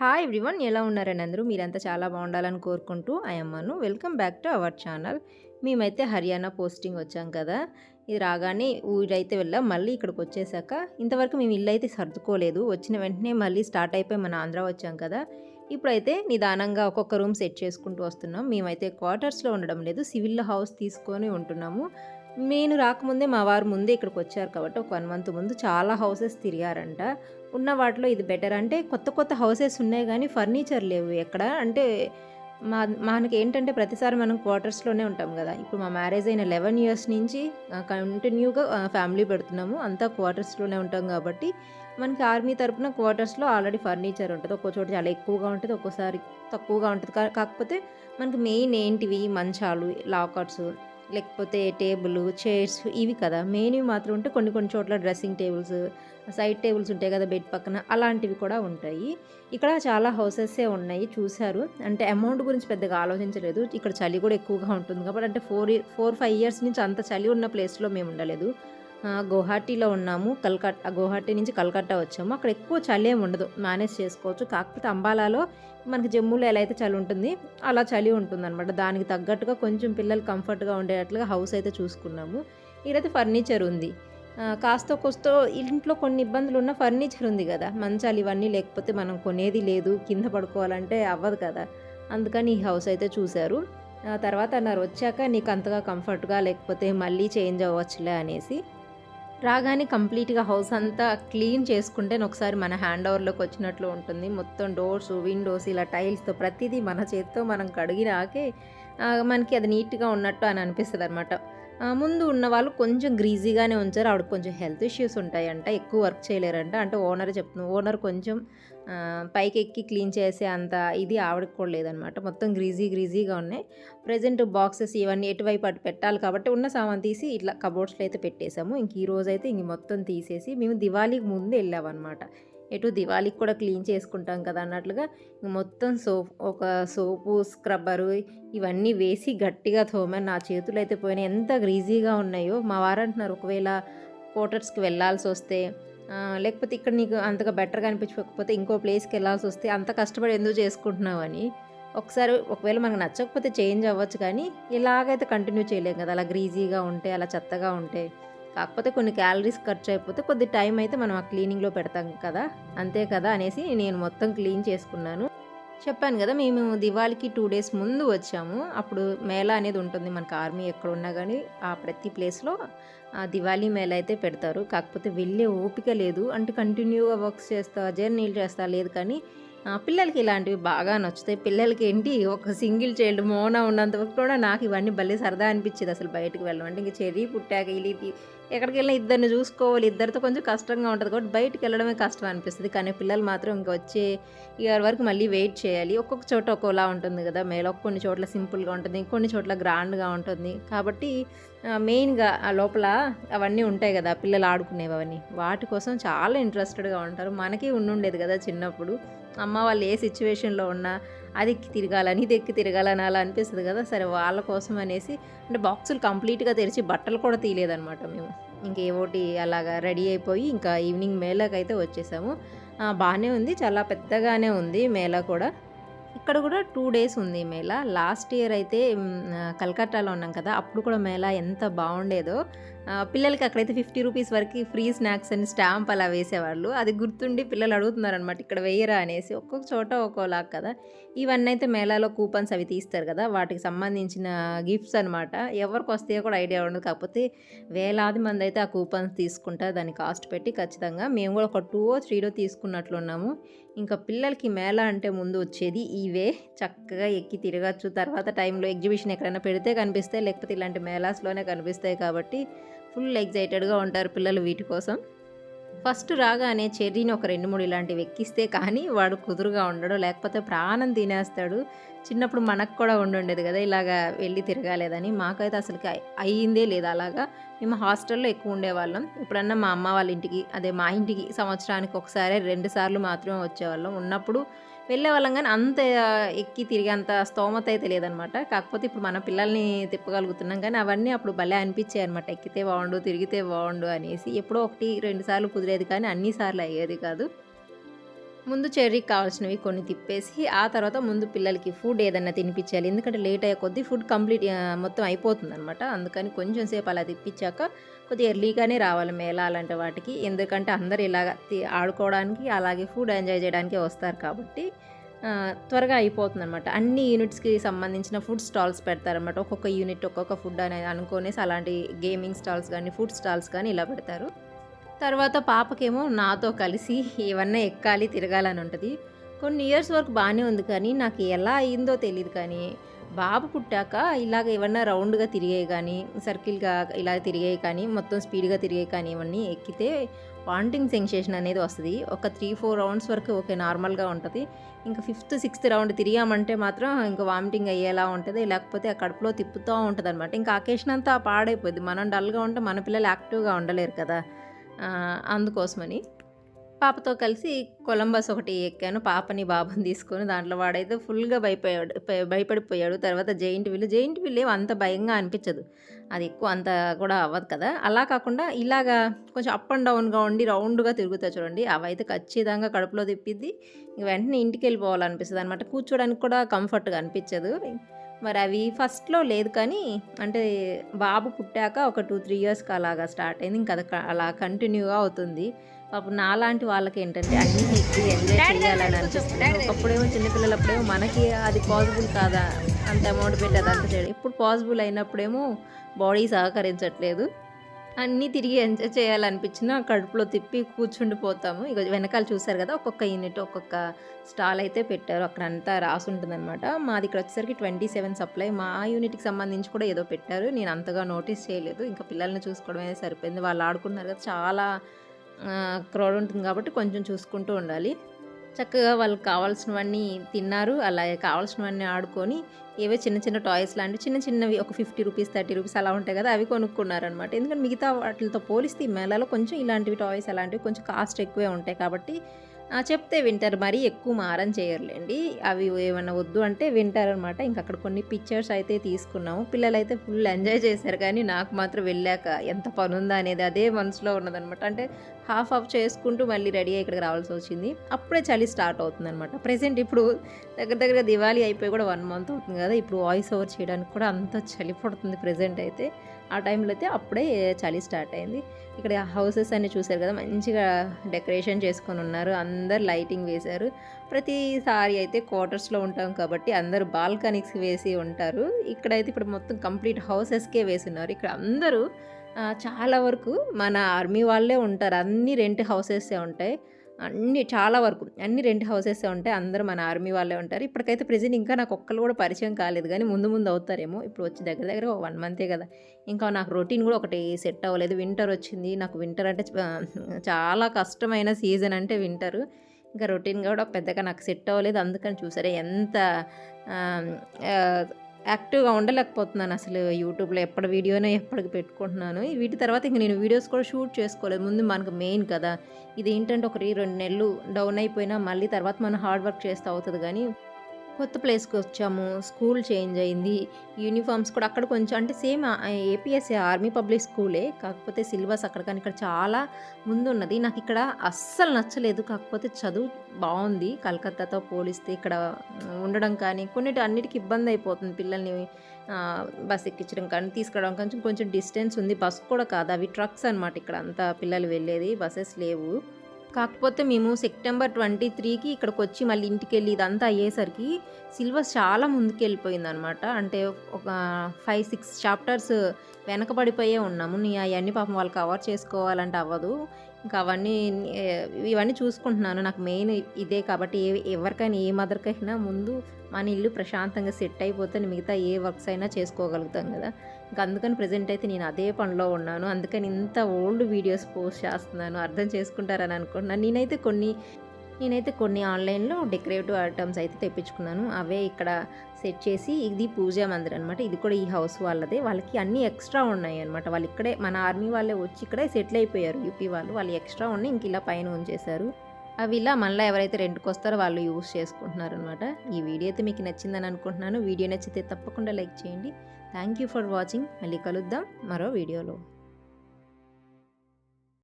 Hi everyone ఎలా ఉన్నారని అందరూ? మీరంతా చాలా బాగుండాలని కోరుకుంటూ అమ్మను welcome back to our channel మేమైతే హర్యానా పోస్టింగ్ వచ్చాం కదా. ఇది రాగానే ఊరైతే వెళ్ళాం. మళ్ళీ ఇక్కడికి వచ్చేసాక ఇంతవరకు మేము ఇల్లు అయితే సర్దుకోలేదు. వచ్చిన వెంటనే మళ్ళీ స్టార్ట్ అయిపోయి మన ఆంధ్ర వచ్చాం కదా. ఇప్పుడైతే నిదానంగా ఒక్కొక్క రూమ్ సెట్ చేసుకుంటూ వస్తున్నాం. మేమైతే క్వార్టర్స్లో ఉండడం లేదు. సివిల్ హౌస్ తీసుకొని ఉంటున్నాము. నేను రాకముందే మా వారు ముందే ఇక్కడికి వచ్చారు కాబట్టి ఒక వన్ మంత్ ముందు చాలా హౌసెస్ తిరిగారంట. ఉన్న వాటిలో ఇది బెటర్ అంటే కొత్త కొత్త హౌసెస్ ఉన్నాయి కానీ ఫర్నిచర్ లేవు ఎక్కడ. అంటే మా మనకి ఏంటంటే ప్రతిసారి మనం క్వార్టర్స్లోనే ఉంటాం కదా. ఇప్పుడు మా మ్యారేజ్ అయిన లెవెన్ ఇయర్స్ నుంచి కంటిన్యూగా ఫ్యామిలీ పెడుతున్నాము. అంతా క్వార్టర్స్లోనే ఉంటాం కాబట్టి మనకి ఆర్మీ తరపున క్వార్టర్స్లో ఆల్రెడీ ఫర్నిచర్ ఉంటుంది. ఒక్కో చోట చాలా ఎక్కువగా ఉంటుంది ఒక్కోసారి తక్కువగా ఉంటుంది. కా- కాకపోతే మనకి మెయిన్ ఏంటివి? మంచాలు లాకర్స్ లేకపోతే టేబుల్ చైర్స్ ఇవి కదా. మెయిన్వి మాత్రం ఉంటే కొన్ని కొన్ని చోట్ల డ్రెస్సింగ్ టేబుల్స్ సైడ్ టేబుల్స్ ఉంటాయి కదా బెడ్ పక్కన అలాంటివి కూడా ఉంటాయి. ఇక్కడ చాలా హౌసెసే ఉన్నాయి చూశారు. అంటే అమౌంట్ గురించి పెద్దగా ఆలోచించలేదు. ఇక్కడ చలి కూడా ఎక్కువగా ఉంటుంది కాబట్టి అంటే ఫోర్ ఫోర్ ఫైవ్ ఇయర్స్ నుంచి అంత చలి ఉన్న ప్లేస్లో మేము ఉండలేదు. గువాహటీలో ఉన్నాము కల్కట్టా గువాహటీ నుంచి కల్కట్టా వచ్చాము. అక్కడ ఎక్కువ చలి ఏమి ఉండదు మేనేజ్ చేసుకోవచ్చు. కాకపోతే అంబాలాలో మనకి జమ్మూలో ఎలా అయితే చలి ఉంటుంది అలా చలి ఉంటుందన్నమాట. దానికి తగ్గట్టుగా కొంచెం పిల్లలు కంఫర్ట్గా ఉండేటట్లుగా హౌస్ అయితే చూసుకున్నాము. ఇక్కడైతే ఫర్నిచర్ ఉంది. కాస్త కొస్తో ఇంట్లో కొన్ని ఇబ్బందులు ఉన్న ఫర్నిచర్ ఉంది కదా. మంచాలు ఇవన్నీ లేకపోతే మనం కొనేది లేదు కింద పడుకోవాలంటే అవ్వదు కదా. అందుకని ఈ హౌస్ అయితే చూశారు. ఆ తర్వాత అన్నారు వచ్చాక నీకు అంతగా కంఫర్ట్గా లేకపోతే మళ్ళీ చేంజ్ అవ్వచ్చులే అనేసి. రాగానే కంప్లీట్గా హౌస్ అంతా క్లీన్ చేసుకుంటే ఒకసారి మన హ్యాండ్ ఓవర్లోకి వచ్చినట్లు ఉంటుంది. మొత్తం డోర్స్ విండోస్ ఇలా టైల్స్తో ప్రతిదీ మన చేతితో మనం కడిగినాకే మనకి అది నీట్గా ఉన్నట్టు అని అనిపిస్తుంది అనమాట ముందు ఉన్న వాళ్ళు కొంచెం గ్రీజీగానే ఉంచారు. ఆవిడకి కొంచెం హెల్త్ ఇష్యూస్ ఉంటాయంట. ఎక్కువ వర్క్ చేయలేరంట. అంటే ఓనర్ చెప్తున్నారు ఓనర్ కొంచెం పైకి ఎక్కి క్లీన్ చేసే అంత ఇది ఆవిడకి కూడా లేదనమాట. మొత్తం గ్రీజీ గ్రీజీగా ఉన్నాయి. ప్రజెంట్ బాక్సెస్ ఇవన్నీ ఎటువైపు అటు పెట్టాలి కాబట్టి ఉన్న సామాన్ తీసి ఇట్లా కబోర్డ్స్లో అయితే పెట్టేశాము. ఇంక ఈ రోజైతే అయితే ఇంక మొత్తం తీసేసి మేము దివాళీకి ముందు వెళ్ళామన్నమాట. ఎటు దివాళీకి కూడా క్లీన్ చేసుకుంటాం కదా అన్నట్లుగా మొత్తం సోప్ ఒక సోపు స్క్రబ్బరు ఇవన్నీ వేసి గట్టిగా తోమాను. నా చేతులు అయితే పోయినాయి. ఎంత గ్రీజీగా ఉన్నాయో. మా వారు అంటున్నారు ఒకవేళ క్వార్టర్స్కి వెళ్ళాల్సి వస్తే లేకపోతే ఇక్కడ నీకు అంతగా బెటర్గా అనిపించకపోతే ఇంకో ప్లేస్కి వెళ్ళాల్సి వస్తే అంత కష్టపడి ఎందుకు చేసుకుంటున్నావు అని. ఒకసారి ఒకవేళ మనకు నచ్చకపోతే చేంజ్ అవ్వచ్చు కానీ ఇలాగైతే కంటిన్యూ చేయలేం కదా. అలా గ్రీజీగా ఉంటే అలా చెత్తగా ఉంటే. కాకపోతే కొన్ని క్యాలరీస్ ఖర్చు అయిపోతే కొద్ది టైం అయితే మనం ఆ క్లీనింగ్లో పెడతాం కదా. అంతే కదా అనేసి నేను మొత్తం క్లీన్ చేసుకున్నాను. చెప్పాను కదా మేము దివాళికి టూ డేస్ ముందు వచ్చాము. అప్పుడు మేళా అనేది ఉంటుంది. మనకు ఆర్మీ ఎక్కడ ఉన్నా కానీ ఆ ప్రతి ప్లేస్లో ఆ దివాళీ మేళా అయితే పెడతారు. కాకపోతే వెళ్ళే ఓపిక లేదు. అంటే కంటిన్యూగా వర్క్స్ చేస్తా జర్నీలు చేస్తా లేదు కానీ పిల్లలకి ఇలాంటివి బాగా నచ్చుతాయి. పిల్లలకి ఏంటి ఒక సింగిల్ చైల్డ్ మోన ఉన్నంత వరకు కూడా నాకు ఇవన్నీ భలే సరదా అనిపించేది అసలు బయటకు వెళ్ళమంటే ఇంక చెర్రీ పుట్టాక ఇలిపి ఎక్కడికి వెళ్ళినా ఇద్దరిని చూసుకోవాలి ఇద్దరితో కొంచెం కష్టంగా ఉంటుంది కాబట్టి బయటకు వెళ్ళడమే కష్టం అనిపిస్తుంది. కానీ పిల్లలు మాత్రం ఇంకా వచ్చే ఇయర్ వరకు మళ్ళీ వెయిట్ చేయాలి. ఒక్కొక్క చోట ఒక్కోలా ఉంటుంది కదా మేలో కొన్ని చోట్ల సింపుల్గా ఉంటుంది కొన్ని చోట్ల గ్రాండ్గా ఉంటుంది. కాబట్టి మెయిన్గా ఆ లోపల అవన్నీ ఉంటాయి కదా పిల్లలు ఆడుకునేవి అవన్నీ. వాటి కోసం చాలా ఇంట్రెస్టెడ్గా ఉంటారు. మనకి ఉండుండేది కదా చిన్నప్పుడు. అమ్మ వాళ్ళు ఏ సిచ్యువేషన్లో ఉన్నా అది ఎక్కి తిరగాలని ఇది ఎక్కి తిరగాలని అలా అనిపిస్తుంది కదా సరే వాళ్ళ కోసం అనేసి అంటే బాక్సులు కంప్లీట్గా తెరిచి బట్టలు కూడా తీయలేదనమాట మేము. ఇంకేవోటి అలాగా రెడీ అయిపోయి ఇంకా ఈవినింగ్ మేళాకైతే వచ్చేసాము. బాగానే ఉంది. చాలా పెద్దగానే ఉంది మేళా కూడా. ఇక్కడ కూడా టూ డేస్ ఉంది మేళా. లాస్ట్ ఇయర్ అయితే మ్, కలకత్తాలో ఉన్నాం కదా అప్పుడు కూడా మేళా ఎంత బాగుండేదో. పిల్లలకి అక్కడైతే ఫిఫ్టీ రూపీస్ వరకు ఫ్రీ స్నాక్స్ అని స్టాంప్ అలా వేసేవాళ్ళు. అది గుర్తుండి పిల్లలు అడుగుతున్నారు అనమాట ఇక్కడ వేయరా అనేసి. ఒక్కొక్క చోట ఒక్కోలా కదా. ఇవన్నీ అయితే మేళాలో కూపన్స్ అవి తీస్తారు కదా వాటికి సంబంధించిన గిఫ్ట్స్ అనమాట ఎవరికి వస్తాయో కూడా ఐడియా ఉండదు. కాకపోతే వేలాది మంది అయితే ఆ కూపన్స్ తీసుకుంటారు దాన్ని కాస్ట్ పెట్టి ఖచ్చితంగా మేము కూడా ఒక టూ త్రీడో తీసుకున్నట్లున్నాము ఇంకా పిల్లలకి మేళా అంటే ముందు వచ్చేది ఇవే. చక్కగా ఎక్కి తిరగచ్చు. తర్వాత టైంలో ఎగ్జిబిషన్ ఎక్కడైనా పెడితే కనిపిస్తాయి లేకపోతే ఇలాంటి మేళాస్లోనే కనిపిస్తాయి కాబట్టి ఫుల్ ఎగ్జైటెడ్గా ఉంటారు పిల్లలు వీటి కోసం. ఫస్ట్ రాగానే చెర్రీని ఒక రెండు మూడు ఇలాంటివి ఎక్కిస్తే కానీ వాడు కుదురుగా ఉండడు లేకపోతే ప్రాణం తినేస్తాడు. చిన్నప్పుడు మనకు కూడా ఉండుండేది కదా ఇలాగా వెళ్ళి తిరగాలేదని. మాకైతే అసలు అయ్యిందే లేదు అలాగా. మేము హాస్టల్లో ఎక్కువ ఉండేవాళ్ళం. ఇప్పుడన్నా మా అమ్మ వాళ్ళ ఇంటికి అదే మా ఇంటికి సంవత్సరానికి ఒకసారి రెండు సార్లు మాత్రమే వచ్చేవాళ్ళం. ఉన్నప్పుడు వెళ్ళేవాళ్ళం కానీ అంత ఎక్కి తిరిగి అంత స్తోమత అయితే లేదనమాట. కాకపోతే ఇప్పుడు మన పిల్లల్ని తిప్పగలుగుతున్నాం కానీ అవన్నీ అప్పుడు భలే అనిపించాయి అనమాట. ఎక్కితే బాగుండు తిరిగితే బాగుండు అనేసి. ఎప్పుడో ఒకటి రెండు సార్లు కుదిరేది కానీ అన్ని సార్లు అయ్యేది కాదు. ముందు చెర్రీకి కావాల్సినవి కొన్ని తిప్పేసి ఆ తర్వాత ముందు పిల్లలకి ఫుడ్ ఏదన్నా తినిపించాలి. ఎందుకంటే లేట్ అయ్యే కొద్దీ ఫుడ్ కంప్లీట్ మొత్తం అయిపోతుంది అనమాట అందుకని కొంచెం సేపు అలా తిప్పించాక కొద్దిగా ఎర్లీగానే రావాలి మేళ అలాంటి వాటికి. ఎందుకంటే అందరు ఇలాగ ఆడుకోవడానికి అలాగే ఫుడ్ ఎంజాయ్ చేయడానికి వస్తారు కాబట్టి త్వరగా అయిపోతుంది అనమాట అన్ని యూనిట్స్కి సంబంధించిన ఫుడ్ స్టాల్స్ పెడతారనమాట ఒక్కొక్క యూనిట్ ఒక్కొక్క ఫుడ్ అనేది అనుకోనేసి అలాంటి గేమింగ్ స్టాల్స్ కానీ ఫుడ్ స్టాల్స్ కానీ ఇలా పెడతారు. తర్వాత పాపకేమో నాతో కలిసి ఏమన్నా ఎక్కాలి తిరగాలని ఉంటుంది. కొన్ని ఇయర్స్ వరకు బాగానే ఉంది కానీ నాకు ఎలా అయిందో తెలియదు కానీ బాబు పుట్టాక ఇలాగ ఏమన్నా రౌండ్గా తిరిగాయి కానీ సర్కిల్గా ఇలా తిరిగాయి కానీ మొత్తం స్పీడ్గా తిరిగాయి కానీ ఇవన్నీ ఎక్కితే వాంటింగ్ సెన్సేషన్ అనేది వస్తుంది. ఒక త్రీ ఫోర్ రౌండ్స్ వరకు ఓకే నార్మల్గా ఉంటుంది. ఇంకా ఫిఫ్త్ సిక్స్త్ రౌండ్ తిరిగామంటే మాత్రం ఇంకా వామిటింగ్ అయ్యేలా ఉంటుంది. లేకపోతే ఆ కడుపులో తిప్పుతూ ఉంటుంది అనమాట ఇంకా అకేషన్ అంతా పాడైపోద్ది. మనం డల్గా ఉంటే మన పిల్లలు యాక్టివ్గా ఉండలేరు కదా. అందుకోసమని. పాపతో కలిసి కొలంబస్ ఒకటి ఎక్కాను. పాపని బాబుని తీసుకొని దాంట్లో వాడైతే ఫుల్గా భయపోయాడు భయపడిపోయాడు. తర్వాత జైంట్ వీల్ జైంట్ విల్ ఏం అంత భయంగా అనిపించదు. అది ఎక్కువ అంత కూడా అవ్వదు కదా. అలా కాకుండా ఇలాగా కొంచెం అప్ అండ్ డౌన్గా ఉండి రౌండ్గా తిరుగుతా చూడండి. అవైతే ఖచ్చితంగా కడుపులో తిప్పిద్ది. వెంటనే ఇంటికి వెళ్ళిపోవాలనిపిస్తుంది అనమాట కూర్చోడానికి కూడా కంఫర్ట్గా అనిపించదు. మరి అవి ఫస్ట్లో లేదు కానీ అంటే బాబు పుట్టాక ఒక టూ త్రీ ఇయర్స్కి అలాగా స్టార్ట్ అయింది. ఇంకా అది అలా కంటిన్యూగా అవుతుంది. పాపం నాలాంటి వాళ్ళకి ఏంటంటే అన్ని ఎక్కి ఎంజాయ్ చేయాలని అనిపిస్తుంది. ఒకప్పుడేమో చిన్నపిల్లలప్పుడేమో మనకి అది పాసిబుల్ కాదా? అంత అమౌంట్ పెట్టి అదంతా చేయడం. ఇప్పుడు పాసిబుల్ అయినప్పుడేమో బాడీ సహకరించట్లేదు. అన్నీ తిరిగి ఎంజాయ్ చేయాలనిపించిన కడుపులో తిప్పి కూర్చుండిపోతాము. ఇక వెనకాల చూసారు కదా ఒక్కొక్క యూనిట్ ఒక్కొక్క స్టాల్ అయితే పెట్టారు. అక్కడ అంతా రాసి ఉంటుందన్నమాట మాది ఇక్కడ వచ్చేసరికి ట్వంటీ సెవెన్ సప్లై మా యూనిట్కి సంబంధించి కూడా ఏదో పెట్టారు. నేను అంతగా నోటీస్ చేయలేదు. ఇంకా పిల్లల్ని చూసుకోవడమే సరిపోయింది. వాళ్ళు ఆడుకున్నారు కదా చాలా క్రౌడ్ ఉంటుంది కాబట్టి కొంచెం చూసుకుంటూ ఉండాలి. చక్కగా వాళ్ళకి కావాల్సినవన్నీ తిన్నారు. అలాగే కావాల్సినవన్నీ ఆడుకొని ఏవో చిన్న చిన్న టాయ్స్ లాంటివి చిన్న చిన్నవి ఒక ఫిఫ్టీ రూపీస్ థర్టీ రూపీస్ అలా ఉంటాయి కదా అవి కొనుక్కున్నారనమాట ఎందుకంటే మిగతా వాటితో పోలిస్తే ఈ మేళాలో కొంచెం ఇలాంటివి టాయ్స్ అలాంటివి కొంచెం కాస్ట్ ఎక్కువే ఉంటాయి కాబట్టి చెప్తే వింటారు. మరీ ఎక్కువ మారం చేయరులేండి. అవి ఏమన్నా వద్దు అంటే వింటారనమాట. ఇంక అక్కడ కొన్ని పిక్చర్స్ అయితే తీసుకున్నాము. పిల్లలు అయితే ఫుల్ ఎంజాయ్ చేశారు. కానీ నాకు మాత్రం వెళ్ళాక ఎంత పని ఉందా అనేది అదే మనసులో ఉన్నదనమాట. అంటే హాఫ్ ఆఫ్ చేసుకుంటూ మళ్ళీ రెడీ అయ్యి ఇక్కడికి రావాల్సి వచ్చింది. అప్పుడే చలి స్టార్ట్ అవుతుంది అనమాట ప్రజెంట్ ఇప్పుడు దగ్గర దగ్గర దివాళీ అయిపోయి కూడా వన్ మంత్ అవుతుంది కదా. ఇప్పుడు వాయిస్ ఓవర్ చేయడానికి కూడా అంత చలి పడుతుంది ప్రజెంట్ అయితే. ఆ టైంలో అయితే అప్పుడే చలి స్టార్ట్ అయింది. ఇక్కడ హౌసెస్ అన్ని చూశారు కదా మంచిగా డెకరేషన్ చేసుకొని ఉన్నారు. అందరు లైటింగ్ వేశారు. ప్రతిసారి అయితే క్వార్టర్స్లో ఉంటాం కాబట్టి అందరూ బాల్కనీస్ వేసి ఉంటారు. ఇక్కడైతే ఇప్పుడు మొత్తం కంప్లీట్ హౌసెస్కే వేసి ఉన్నారు ఇక్కడ అందరూ చాలా వరకు మన ఆర్మీ వాళ్ళే ఉంటారు. అన్ని రెంట్ హౌసెసే ఉంటాయి. అన్ని చాలా వరకు అన్ని రెంట్ హౌసెస్ ఉంటాయి. అందరూ మన ఆర్మీ వాళ్ళే ఉంటారు. ఇప్పటికైతే ప్రెసెంట్ ఇంకా నాకు ఒక్కళ్ళు కూడా పరిచయం కాలేదు. కానీ ముందు ముందు అవుతారేమో. ఇప్పుడు వచ్చి దగ్గర దగ్గర ఒక వన్ మంతే కదా. ఇంకా నాకు రొటీన్ కూడా ఒకటి సెట్ అవ్వలేదు. వింటర్ వచ్చింది. నాకు వింటర్ అంటే చాలా కష్టమైన సీజన్ అంటే వింటర్. ఇంకా రొటీన్ కూడా పెద్దగా నాకు సెట్ అవ్వలేదు. అందుకని చూసారా ఎంత యాక్టివ్గా ఉండలేకపోతున్నాను అసలు యూట్యూబ్లో ఎప్పటి వీడియోనే ఎప్పటికి పెట్టుకుంటున్నాను. వీటి తర్వాత ఇంక నేను వీడియోస్ కూడా షూట్ చేసుకోలేదు. ముందు మనకు మెయిన్ కదా ఇది ఏంటంటే ఒకటి రెండు నెలలు డౌన్ అయిపోయినా మళ్ళీ తర్వాత మనం హార్డ్ వర్క్ చేస్తే అవుతుంది. కానీ కొత్త ప్లేస్కి వచ్చాము స్కూల్ చేంజ్ అయింది యూనిఫామ్స్ కూడా అక్కడ కొంచెం అంటే సేమ్ ఏపీఎస్ఏ ఆర్మీ పబ్లిక్ స్కూలే కాకపోతే సిలబస్ అక్కడ కానీ ఇక్కడ చాలా ముందు ఉన్నది నాకు ఇక్కడ అస్సలు నచ్చలేదు కాకపోతే చదువు బాగుంది. కలకత్తాతో పోలిస్తే ఇక్కడ ఉండడం కానీ కొన్నిటి అన్నిటికీ ఇబ్బంది అయిపోతుంది పిల్లల్ని బస్ ఎక్కించడం కానీ తీసుకురావడం కొంచెం కొంచెం డిస్టెన్స్ ఉంది. బస్ కూడా కాదు అవి ట్రక్స్ అనమాట ఇక్కడ అంతా పిల్లలు వెళ్ళేది బస్సెస్ లేవు. కాకపోతే మేము సెప్టెంబర్ ట్వంటీ త్రీకి ఇక్కడికి వచ్చి మళ్ళీ ఇంటికి వెళ్ళి ఇదంతా అయ్యేసరికి సిలబస్ చాలా ముందుకు వెళ్ళిపోయింది అనమాట అంటే ఒక ఫైవ్ సిక్స్ చాప్టర్స్ వెనకబడిపోయే ఉన్నాము. నీ అవన్నీ పాపం వాళ్ళు కవర్ చేసుకోవాలంటే అవ్వదు. ఇంకా అవన్నీ ఇవన్నీ చూసుకుంటున్నాను. నాకు మెయిన్ ఇదే కాబట్టి ఏ ఎవరికైనా ఏ మదర్కైనా ముందు మన ఇల్లు ప్రశాంతంగా సెట్ అయిపోతే మిగతా ఏ వర్క్స్ అయినా చేసుకోగలుగుతాం కదా. ఇంకా అందుకని ప్రజెంట్ అయితే నేను అదే పనిలో ఉన్నాను. అందుకని ఇంత ఓల్డ్ వీడియోస్ పోస్ట్ చేస్తున్నాను. అర్థం చేసుకుంటారని అనుకుంటున్నాను. నేనైతే కొన్ని నేనైతే కొన్ని ఆన్లైన్లో డెకరేటివ్ ఐటమ్స్ అయితే తెప్పించుకున్నాను. అవే ఇక్కడ సెట్ చేసి ఇది పూజా మందిర్ అనమాట ఇది కూడా ఈ హౌస్ వాళ్ళదే. వాళ్ళకి అన్నీ ఎక్స్ట్రా ఉన్నాయి అనమాట వాళ్ళు ఇక్కడే మన ఆర్మీ వాళ్ళే వచ్చి ఇక్కడే సెటిల్ అయిపోయారు. యూపీ వాళ్ళు. వాళ్ళు ఎక్స్ట్రా ఉన్నాయి. ఇంక ఇలా పైన ఉంచేశారు. అవి ఇలా మళ్ళీ ఎవరైతే రెంట్కి వస్తారో వాళ్ళు యూస్ చేసుకుంటున్నారు అనమాట ఈ వీడియో అయితే మీకు నచ్చిందని అనుకుంటున్నాను. వీడియో నచ్చితే తప్పకుండా లైక్ చేయండి. Thank you for watching. మళ్ళీ కలుద్దాం మరో వీడియోలో.